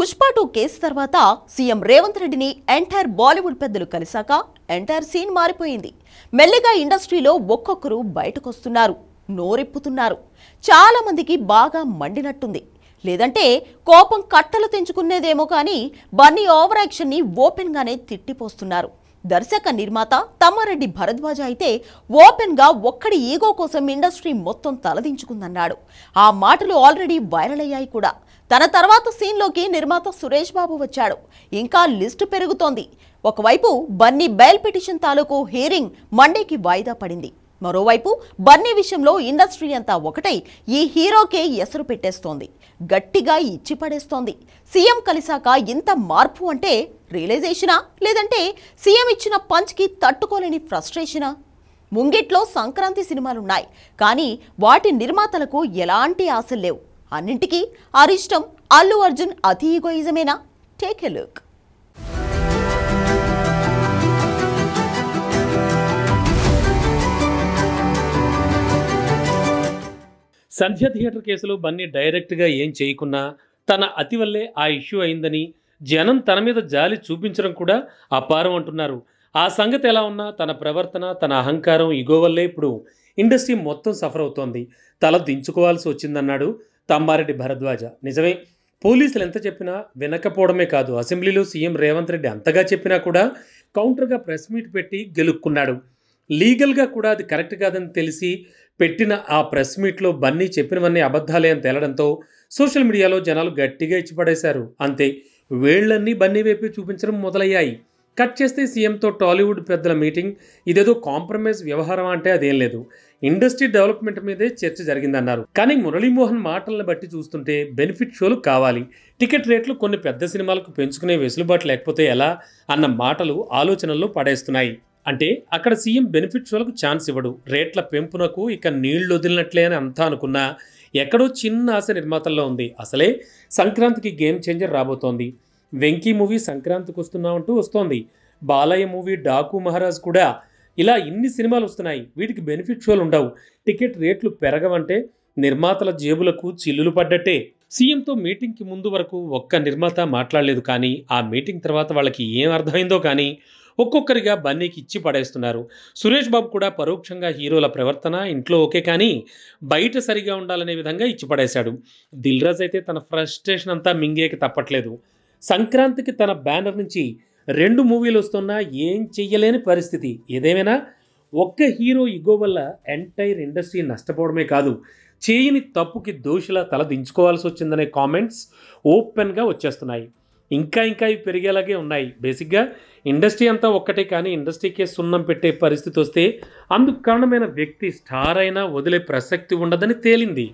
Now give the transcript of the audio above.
Pushpa two case తర్వాత CM Revanth రెడ్డిని entire Bollywood పెద్దలు కలిశాక ఎంటైర్ సీన్ మారిపోయింది. మెల్లిగా ఇండస్ట్రీలో ఒక్కొక్కరు బయటకొస్తున్నారు. నోరెప్పుతున్నారు. చాలా మందికి బాగా మండినట్టుంది. లేదంటే కోపం కట్టలు తెంచుకునేదేమో కానీ బన్నీ ఓవర్ యాక్షన్ని ఓపెన్గానే తిట్టిపోస్తున్నారు. దర్శక నిర్మాత తమ్మారెడ్డి భరద్వాజ అయితే ఓపెన్గా ఒక్కడి ఈగో కోసం ఇండస్ట్రీ మొత్తం తలదించుకుందన్నాడు. ఆ మాటలు ఆల్రెడీ వైరల్ అయ్యాయి కూడా. తన తర్వాత సీన్లోకి నిర్మాత సురేష్ బాబు వచ్చాడు. ఇంకా లిస్టు పెరుగుతోంది. ఒకవైపు బన్నీ బెయిల్ పిటిషన్ తాలూకు హీరింగ్ మండేకి వాయిదా పడింది. మరోవైపు బన్నీ విషయంలో ఇండస్ట్రీ అంతా ఒకటై ఈ హీరోకే ఎసరు పెట్టేస్తోంది. గట్టిగా ఇచ్చి పడేస్తోంది. సీఎం కలిశాక ఇంత మార్పు అంటే రియలైజేషనా? లేదంటే సీఎం ఇచ్చిన పంచ్కి తట్టుకోలేని ఫ్రస్ట్రేషనా? ముంగిట్లో సంక్రాంతి సినిమాలున్నాయి. కానీ వాటి నిర్మాతలకు ఎలాంటి ఆశలు లేవు. అన్నింటికీ అరిష్టం అల్లు అర్జున్ అతి ఈగోయిజమేనా? Take a look Sandhya theatre కేసులో బన్నీ డైరెక్ట్గా ఏం చేయకున్నా తన అతి వల్లే ఆ ఇష్యూ అయిందని జనం తన మీద జాలి చూపించడం కూడా అపారం అంటున్నారు. ఆ సంగతి ఎలా ఉన్నా తన ప్రవర్తన తన అహంకారం ఇగో వల్లే ఇప్పుడు ఇండస్ట్రీ మొత్తం సఫర్ అవుతోంది. తల దించుకోవాల్సి వచ్చిందన్నాడు తమ్మారెడ్డి భరద్వాజ. నిజమే పోలీసులు ఎంత చెప్పినా వినకపోవడమే కాదు. అసెంబ్లీలో సీఎం రేవంత్ రెడ్డి అంతగా చెప్పినా కూడా కౌంటర్గా ప్రెస్ మీట్ పెట్టి గెలుక్కున్నాడు. లీగల్గా కూడా అది కరెక్ట్ కాదని తెలిసి పెట్టిన ఆ ప్రెస్ మీట్లో బన్నీ చెప్పినవన్నీ అబద్ధాలే అని తేలడంతో సోషల్ మీడియాలో జనాలు గట్టిగా ఇచ్చిపడేశారు. అంతే వేళ్ళన్నీ బన్నీ వైపు చూపించడం మొదలయ్యాయి. కట్ చేస్తే సీఎంతో టాలీవుడ్ పెద్దల మీటింగ్ ఇదేదో కాంప్రమైజ్ వ్యవహారం అంటే అదేం లేదు. ఇండస్ట్రీ డెవలప్మెంట్ మీదే చర్చ జరిగిందన్నారు. కానీ మురళీమోహన్ మాటలను బట్టి చూస్తుంటే బెనిఫిట్ షోలు కావాలి. టికెట్ రేట్లు కొన్ని పెద్ద సినిమాలకు పెంచుకునే వెసులుబాటు లేకపోతే ఎలా? అన్న మాటలు ఆలోచనల్లో పడేస్తున్నాయి. అంటే అక్కడ సీఎం బెనిఫిట్ షోలకు ఛాన్స్ ఇవ్వడు. రేట్ల పెంపునకు ఇక నీళ్ళు వదిలినట్లే అని అంతా అనుకున్నా. ఎక్కడో చిన్న ఆశ నిర్మాతల్లో ఉంది. అసలే సంక్రాంతికి గేమ్ చేంజర్ రాబోతోంది. వెంకీ మూవీ సంక్రాంతికి వస్తున్నామంటూ వస్తోంది. బాలయ్య మూవీ డాకు మహారాజ్ కూడా ఇలా ఇన్ని సినిమాలు వస్తున్నాయి. వీటికి బెనిఫిట్ షోలు ఉండవు. టికెట్ రేట్లు పెరగవంటే నిర్మాతల జేబులకు చిల్లులు పడ్డట్టే. సీఎంతో మీటింగ్కి ముందు వరకు ఒక్క నిర్మాత మాట్లాడలేదు కానీ ఆ మీటింగ్ తర్వాత వాళ్ళకి ఏం అర్థమైందో కానీ ఒక్కొక్కరిగా బన్నీకి ఇచ్చి పడేస్తున్నారు. సురేష్ బాబు కూడా పరోక్షంగా హీరోల ప్రవర్తన ఇంట్లో ఓకే కానీ బయట సరిగా ఉండాలనే విధంగా ఇచ్చి పడేశాడు. దిల్ అయితే తన ఫ్రస్ట్రేషన్ అంతా మింగేకి తప్పట్లేదు. సంక్రాంతికి తన బ్యానర్ నుంచి రెండు మూవీలు వస్తున్నా ఏం చెయ్యలేని పరిస్థితి. ఏదేమైనా ఒక్క హీరో ఇగో వల్ల ఎంటైర్ ఇండస్ట్రీ నష్టపోవడమే కాదు చేయని తప్పుకి దోషిలా తల దించుకోవాల్సి వచ్చిందనే కామెంట్స్ ఓపెన్గా వచ్చేస్తున్నాయి. ఇంకా ఇంకా ఇవి పెరిగేలాగే ఉన్నాయి. బేసిక్గా ఇండస్ట్రీ అంతా ఒక్కటే కానీ ఇండస్ట్రీకే సున్నం పెట్టే పరిస్థితి వస్తే అందుకు కారణమైన వ్యక్తి స్టార్ అయినా వదిలే ప్రసక్తి ఉండదని తేలింది.